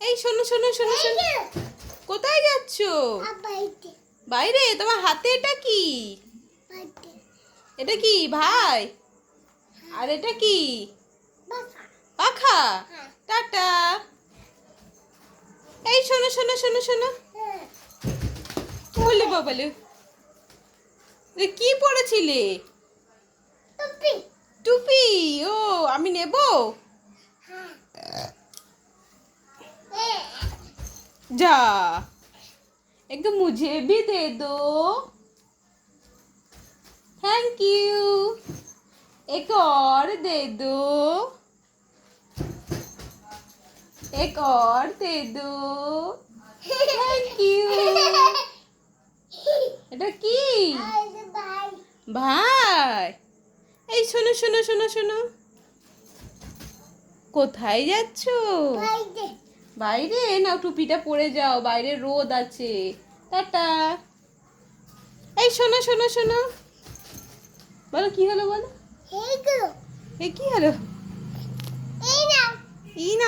এই শোনো শোনো শোনো শোনো। কোথায় যাচ্ছ? বাইরে? তোমার হাতে এটা কি? এটা কি ভাই? আর এটা কি? পাখা। টাটা। এই শোনো শোনো শোনো শোনো। বলে বাবালে কি পড়েছিলে? টুপি? ও আমি নেব? जा एक मुझे भी दे दो थैंक यू एक और दे दो एक और दे दो थैंक यू এটা কি ভাই এই শোনো শোনো শোনো শোনো কোথায় যাচ্ছো বাইরে নাও টুপিটা পরে যাও বাইরে রোদ আছে। টাটা। এই শোনো শোনো শোনো। বলো কি হলো বলো? এই কি হলো? এই নাও।